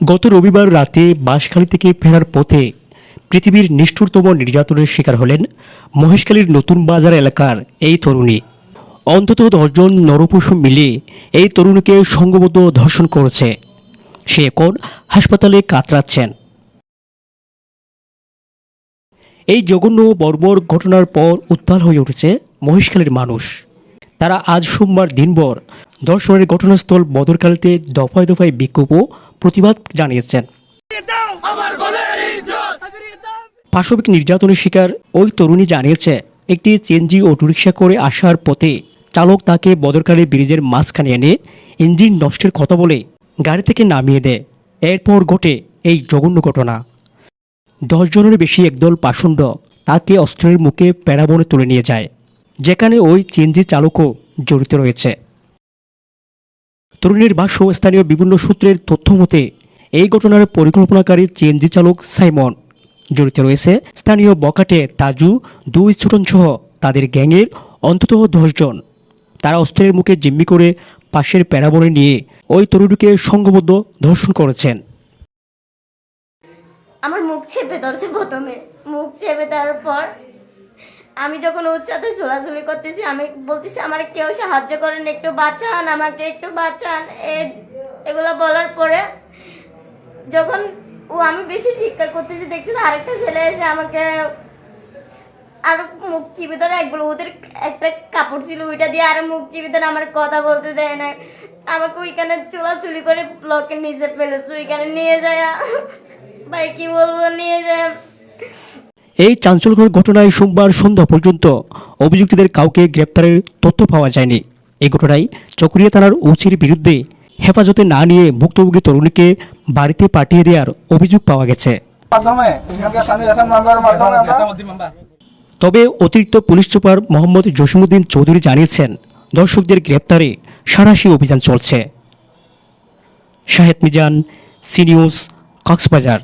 গত রবিবার রাতে বাঁশখালী থেকে ফেরার পথে পৃথিবীর নিষ্ঠুরতম নির্যাতনের শিকার হলেন মহেশখালীর নতুন বাজার এলাকার এই তরুণী। অন্তত দশজন নরপশু মিলে এই তরুণীকে সঙ্গবদ্ধ ধর্ষণ করেছে। সে এখন হাসপাতালে কাতরাচ্ছেন। এই জঘন্য বর্বর ঘটনার পর উত্তাল হয়ে উঠেছে মহেশখালীর মানুষ। তারা আজ সোমবার দিনভর ধর্ষণের ঘটনাস্থল বদরকালিতে দফায় দফায় বিক্ষোভ ও প্রতিবাদ জানিয়েছেন। পাশবিক নির্যাতনের শিকার ওই তরুণী জানিয়েছে, একটি চেনজি অটোরিকশা করে আসার পথে চালক তাকে বদরকালী ব্রিজের মাঝখানে এনে ইঞ্জিন নষ্টের কথা বলে গাড়ি থেকে নামিয়ে দেয়। এরপর ঘটে এই জঘন্য ঘটনা। দশ জনের বেশি একদল পাষণ্ড তাকে অস্ত্রের মুখে প্যারাবনে তুলে নিয়ে যায়, যেখানে ওই চেঞ্জি চালকও জড়িত রয়েছে। তরুণীর ভাষ্য স্থানীয় বিভিন্ন সূত্রের তথ্য মতে, এই ঘটনার পরিকল্পনাকারী চেনজি চালক সাইমন। জড়িত রয়েছে স্থানীয় বকাটে তাজু, দুই ছোটন সহ তাদের গ্যাংয়ের অন্তত দশজন তারা অস্ত্রের মুখে জিম্মি করে পাশের প্যারাবনে নিয়ে ওই তরুণীকে সংঘবদ্ধ ধর্ষণ করেছেন। আমার মুখ চেপে ধরছে প্রথমে। মুখ চেপে দেওয়ার পর আমি যখন ওর সাথে ঝোলাঝুলি করতেছি, আমি বলতেছি, আমার কেউ সাহায্য করেন, একটু বাঁচান, আমাকে একটু বাঁচান। এগুলো বলার পরে যখন ও আমি বেশি চিৎকার করতেছি, দেখছি আরেকটা ছেলে এসে আমাকে আর মুখ চিপে ধরে একগুলো ওদের একটা কাপড় ছিল, ওইটা দিয়ে আর মুখ চিপে ধরে আমার কথা বলতে দেয় না আমাকে ওইখানে চুলাচুলি করে ব্লকের নিচে ফেলেছে ওইখানে নিয়ে যায়। ভাই, কি বলব, নিয়ে যায়। এই চাঞ্চল্যকর ঘটনায় সোমবার সন্ধ্যা পর্যন্ত অভিযুক্তদের কাউকে গ্রেপ্তারের তথ্য পাওয়া যায়নি। এই ঘটনায় চকরিয়া থানার ওসির বিরুদ্ধে হেফাজতে না নিয়ে ভুক্তভোগী তরুণীকে বাড়িতে পাঠিয়ে দেওয়ার অভিযোগ পাওয়া গেছে। তবে অতিরিক্ত পুলিশ সুপার মোহাম্মদ জসিমুদ্দিন চৌধুরী জানিয়েছেন দর্শকদের গ্রেপ্তারে সারাশি অভিযান চলছে। Shahed Mizan C news Cox's Bazar.